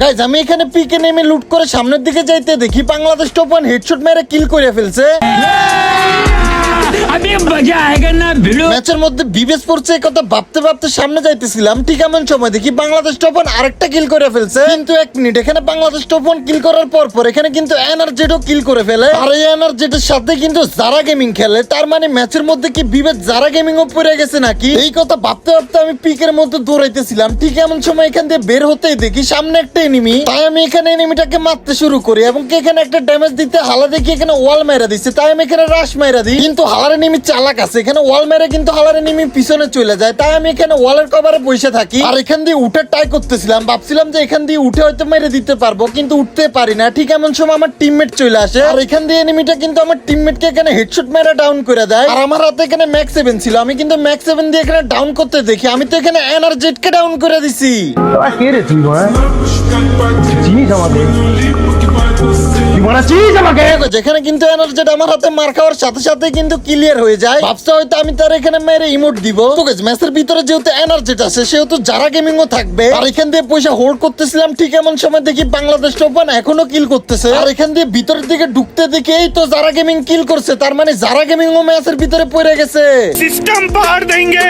Guys আমি এখানে পিকে নেমে লুট করে সামনের দিকে যাইতে দেখি বাংলাদেশ টপ ওয়ান হেডশট মেরে কিল করে ফেলছে। ম্যাচের মধ্যে বিবেচ পড়ছে কথা, ভাবতে ভাবতে সামনে যাইতেছিলাম। ঠিক এমন সময় দেখি বাংলাদেশ টপ ওয়ান আরেকটা কিল করে ফেলছে। কিন্তু এক মিনিট এখানে বাংলাদেশ টপ ওয়ান কিল করার পর পর এখানে কিন্তু এনার্জেটও কিল করে ফেলে। আর এই এনার্জেটের সাথে কিন্তু জারা গেমিং খেলে। তার মানে ম্যাচের মধ্যে কি বিবেচ জারা গেমিং ও পড়ে গেছে নাকি? এই কথা ভাবতে ভাবতে আমি পিকের মধ্যে দৌড়াইতেছিলাম। ঠিক এমন সময় এখান দিয়ে বের হতেই দেখি সামনে একটা এনিমি তাই আমি এখানে এনিমিটাকে মারতে শুরু করি এবং এখানে একটা ড্যামেজ দিতে হালা দেখি এখানে ওয়াল মেরা দিচ্ছে তাই আমি এখানে রাশ মেরা দিই। কিন্তু হালার এনিমি চালাক আছে এখানে ওয়াল মেরে কিন্তু হালার এনিমি পিছনে চলে যায়। তাই আমি এখানে ওয়ালের কভারে বসে থাকি। আর এখান দিয়ে উঠে ট্রাই করতেছিলাম ভাবছিলাম যে এখান দিয়ে উঠে হয়তো মেরে দিতে পারব কিন্তু উঠতে পারি না। ঠিক এমন সময় আমার টিমমেট চলে আসে। আর এখান দিয়ে এনিমিটা কিন্তু আমার টিমমেটকে এখানে হেডশট মেরে ডাউন করে দেয়। আর আমার হাতে এখানে ম্যাক্স সেভেন ছিল আমি কিন্তু ম্যাক্স সেভেন দিয়ে এখানে ডাউন করতে দেখি। আমি তো এখানে এনার্জেটকে ডাউন করে দিছি। কে রে তুই চিনিস আমাকে? তুই চিনিস আমাকে? যেখানে কিন্তু এনার্জেট আমার হাতে মার খাওয়ার সাথে সাথে কিন্তু ক্লিয়ার ক্লিয়ার হয়ে যায়। ভাবছে হয়তো আমি তার এখানে মেরে ইমোট দিব। ম্যাচের ভিতরে যেহেতু এনার্জিটা আছে সেহেতু যারা গেমিং ও থাকবে আর এখান দিয়ে পয়সা হোল্ড করতেছিলাম ঠিক এমন সময় দেখি বাংলাদেশ টোপান এখনও কিল করতেছে। আর এখান দিয়ে ভিতরের দিকে ঢুকতে দেখে এই তো যারা গেমিং কিল করছে তার মানে যারা গেমিং ও ম্যাচের ভিতরে পড়ে গেছে। সিস্টেম পার দেঙ্গে।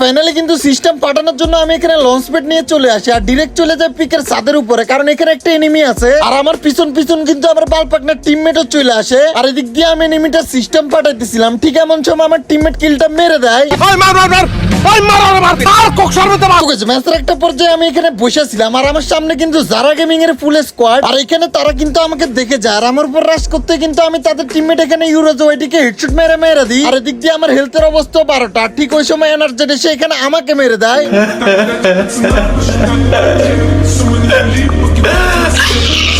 ফাইনালি কিন্তু সিস্টেম পাঠানোর জন্য আমি এখানে লঞ্চ নিয়ে চলে আসি আর ডিরেক্ট চলে যায় পিকের ছাদের উপরে কারণ এখানে একটা এনিমি আছে। আর আমার পিছন পিছন কিন্তু আমার বালপাকনার ও চলে আসে। আর এদিক দিয়ে আমি এনিমিটা সিস্টেম পাঠাইতেছিলাম ঠিক এমন সময় আমার টিমমেট কিলটা মেরে দেয়। ওই মার মার মার ওই মার মার মার আর কক সর্বতে মার। ঠিক আছে ম্যাচের একটা পর্যায়ে আমি এখানে বসেছিলাম আর আমার সামনে কিন্তু জারা গেমিং এর ফুল স্কোয়াড আর এখানে তারা কিন্তু আমাকে দেখে যায় আর আমার উপর রাশ করতে কিন্তু আমি তাদের টিমমেট এখানে ইউরোজো ওইটিকে হেডশট মেরে মেরে দিই। আর এদিক দিয়ে আমার হেলথের অবস্থা বারোটা ঠিক ওই সময় এনার্জেট এসে এখানে আমাকে মেরে দেয়।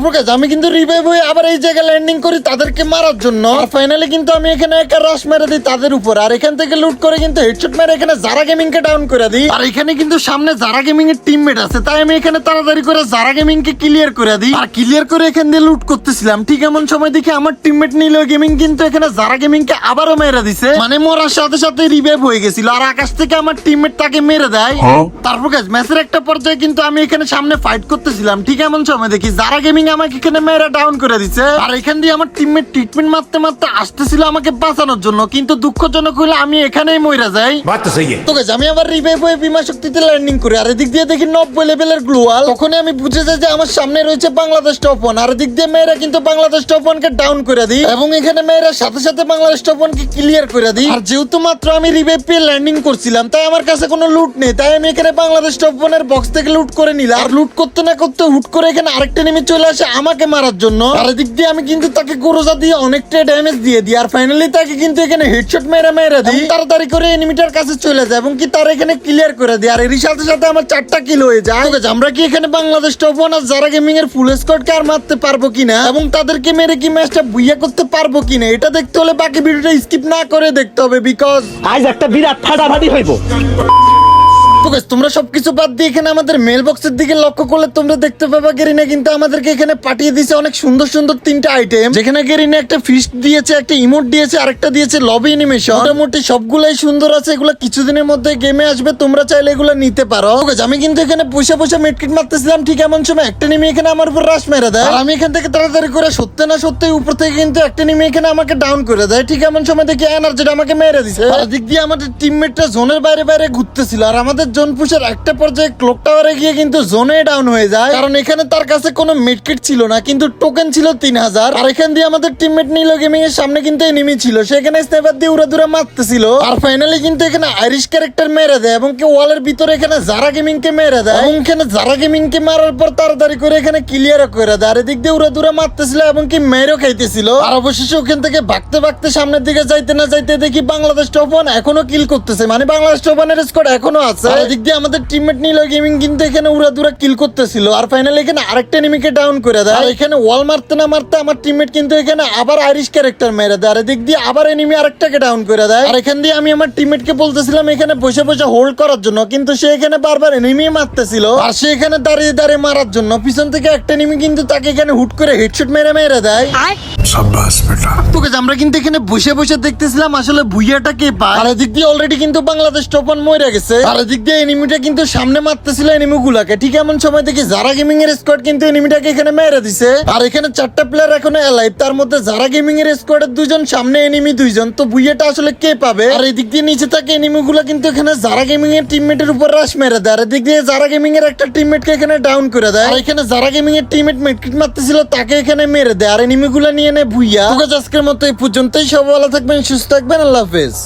তারপর আমি কিন্তু রিভাইভ হয়ে আবার এই জায়গায় ল্যান্ডিং করি তাদেরকে মারার জন্য। আর ফাইনালি কিন্তু আমি এখানে একটা রাশ মেরে দিই তাদের উপর। আর এখান থেকে লুট করে কিন্তু হেডশট মেরে এখানে জারা গেমিং কে ডাউন করে দিই। আর এখানে কিন্তু সামনে জারা গেমিং এর টিমমেট আছে তাই আমি এখানে তাড়াতাড়ি করে জারা গেমিং কে ক্লিয়ার করে দিই। আর ক্লিয়ার করে এখান দিয়ে লুট করতেছিলাম। ঠিক এমন সময় দেখি আমার টিমমেট নিল গেমিং কিন্তু এখানে জারা গেমিং কে আবারও মেরে দিছে। মানে মরার সাথে সাথে রিভাইভ হয়ে গেছিল। আর আকাশ থেকে আমার টিমমেট তাকে মেরে দেয়। তারপর কাজ ম্যাচের একটা পর্যায়ে কিন্তু আমি এখানে সামনে ফাইট করতেছিলাম। ঠিক এমন সময় দেখি যারা গেমিং ব্যাং আমাকে এখানে মেয়েরা ডাউন করে দিছে। আর এখান দিয়ে আমার টিমমেট ট্রিটমেন্ট মারতে মারতে আসতেছিল আমাকে বাঁচানোর জন্য কিন্তু দুঃখজনক হলো আমি এখানেই মইরা যাই। তো আমি আবার রিভাইভ হয়ে বিমা শক্তিতে ল্যান্ডিং করি আর এদিক দিয়ে দেখি নব্বই লেভেলের গ্লোয়াল তখনই আমি বুঝে যাই যে আমার সামনে রয়েছে বাংলাদেশ টপ ওয়ান আর এদিক দিয়ে মেয়েরা কিন্তু বাংলাদেশ টপ ওয়ান কে ডাউন করে দিই এবং এখানে মেয়েরা সাথে সাথে বাংলাদেশ টপ ওয়ান কে ক্লিয়ার করে দিই। আর যেহেতু মাত্র আমি রিভাইভ পেয়ে ল্যান্ডিং করছিলাম তাই আমার কাছে কোনো লুট নেই তাই আমি এখানে বাংলাদেশ টপ ওয়ানের বক্স থেকে লুট করে নিলাম। আর লুট করতে না করতে হুট করে এখানে আরেকটা নেমে চলে আসে আমাকে মারার জন্য আর এদিক দিয়ে আমি কিন্তু তাকে গোরোজা দিয়ে অনেকটা ড্যামেজ দিয়ে দিই আর ফাইনালি তাকে কিন্তু এখানে হেডশট মেরে মেরে দিই। তাড়াতাড়ি করে এনিমিটার কাছে চলে যায় এবং কি তার এখানে ক্লিয়ার করে দিই। আর এরই সাথে সাথে আমার চারটা কিল হয়ে যায়। আমরা কি এখানে বাংলাদেশ টপ ওয়ান আর যারা গেমিং এর ফুল স্কোয়াড কে আর মারতে পারব কিনা? এবং তাদেরকে মেরে কি ম্যাচটা বুইয়া করতে পারব কিনা এটা দেখতে হলে বাকি ভিডিওটা স্কিপ না করে দেখতে হবে বিকজ আজ একটা বিরাট ফাটাফাটি হইব। Guys, তোমরা সবকিছু বাদ দিয়ে এখানে আমাদের মেল বক্সের দিকে লক্ষ্য করলে তোমরা দেখতে পাবা গেরিনা কিন্তু আমাদেরকে এখানে পাঠিয়ে দিয়েছে অনেক সুন্দর সুন্দর তিনটা আইটেম যেখানে গেরিনা একটা ফিস্ট দিয়েছে একটা ইমোট দিয়েছে আরেকটা দিয়েছে লবি অ্যানিমেশন মোটামুটি সবগুলাই সুন্দর আছে এগুলো কিছুদিনের মধ্যে গেমে আসবে তোমরা চাইলে এগুলো নিতে পারো। আমি কিন্তু এখানে পয়সা পয়সা মেটকিট মারতেছিলাম ঠিক এমন সময় একটা নেমে এখানে আমার উপর রাশ মেরে দেয়। আর আমি এখান থেকে তাড়াতাড়ি করে সত্যি না সত্যি উপর থেকে কিন্তু একটা নেমে এখানে আমাকে ডাউন করে দেয়। ঠিক এমন সময় দেখি এনার্জিটা আমাকে মেরে দিছে। দিক দিয়ে আমাদের টিমমেটটা জোনের বাইরে বাইরে ঘুরতেছিল আর আমাদের জোন পুষের একটা পর্যায়ে ক্লক টাওয়ারে গিয়ে কিন্তু জোনে ডাউন হয়ে যায়। কারণ এখানে তার কাছে কোনো মিডকিট ছিল না, কিন্তু টোকেন ছিল তিন হাজার। আর এখান দিয়ে আমাদের টিমমেট নিল গেমিং এর সামনে কিন্তু এনিমি ছিল। সেখানে স্নাইপার দিয়ে উড়ে দূরে মারতেছিল। আর ফাইনালি কিন্তু এখানে আইরিশ ক্যারেক্টার মেরে দেয় এবং কি ওয়ালের ভিতরে এখানে জারা গেমিং কে মেরে দেয়। এবং এখানে জারা গেমিং কে মারার পর তাড়াতাড়ি করে এখানে ক্লিয়ার করে দেয়। আর এদিক দিয়ে উড়ে দূরে মারতেছিল এবং কি মেরেও খাইতেছিল। আর অবশেষে ওখান থেকে ভাগতে ভাগতে সামনের দিকে যাইতে না যাইতে দেখি বাংলাদেশ টপ ওয়ান এখনও কিল করতেছে। মানে বাংলাদেশ টপ ওয়ানের স্কোয়াড এখনও আছে। আর এদিক দিয়ে আমাদের টিমমেট নিল গেমিং কিন্তু এখানে উড়া দূরা কিল করতেছিল। আর ফাইনালি এখানে আরেকটা এনিমিকে ডাউন করে দেয়। আর এখানে ওয়াল মারতে না মারতে আমার টিমমেট কিন্তু এখানে আবার আইরিশ ক্যারেক্টার মেরে দেয়। আর এদিক দিয়ে আবার এনিমি আরেকটাকে ডাউন করে দেয়। আর এখান দিয়ে আমি আমার টিমমেটকে বলতেছিলাম এখানে বসে বসে হোল্ড করার জন্য। কিন্তু সে এখানে বারবার এনিমি মারতেছিল। আর সে এখানে দাঁড়িয়ে দাঁড়িয়ে মারার জন্য। পিছন থেকে একটা এনিমি কিন্তু তাকে এখানে হুট করে হেডশট মেরে মেরে দেয়। সাব্বাস বেটা। তো আমরা কিন্তু এখানে বসে বসে দেখতেছিলাম আসলে ভুইয়াটা কে পায়? আর এদিক দিয়ে অলরেডি কিন্তু বাংলাদেশ টোপান মরে গেছে। আর এদিক দিয়ে এনিমিটা কিন্তু সামনে মারতেছিল এনিমি ঠিক এমন সময় দেখি যারা গেমিং এর স্কোয়াড কিন্তু এনিমিটাকে এখানে মেরে দিছে। আর এখানে চারটা প্লেয়ার এখনও এলাইভ তার মধ্যে যারা গেমিং এর স্কোয়াডের দুজন সামনে এনিমি দুইজন। তো ভুইয়াটা আসলে কে পাবে? আর এদিক দিয়ে নিচে থাকে এনিমি গুলা কিন্তু এখানে যারা গেমিং এর টিমমেটের উপর রাশ মেরে দেয়। আর এদিক দিয়ে যারা গেমিং এর একটা টিমমেটকে এখানে ডাউন করে দেয়। আর এখানে যারা গেমিং এর টিমমেট মেটকিট মারতেছিল তাকে এখানে মেরে দেয়। আর এনিমি গুলা নিয়ে নেয় ভুইয়া তোকে আজকের মতো এই পর্যন্তই। সব ভালো থাকবেন সুস্থ থাকবেন। আল্লাহ হাফেজ।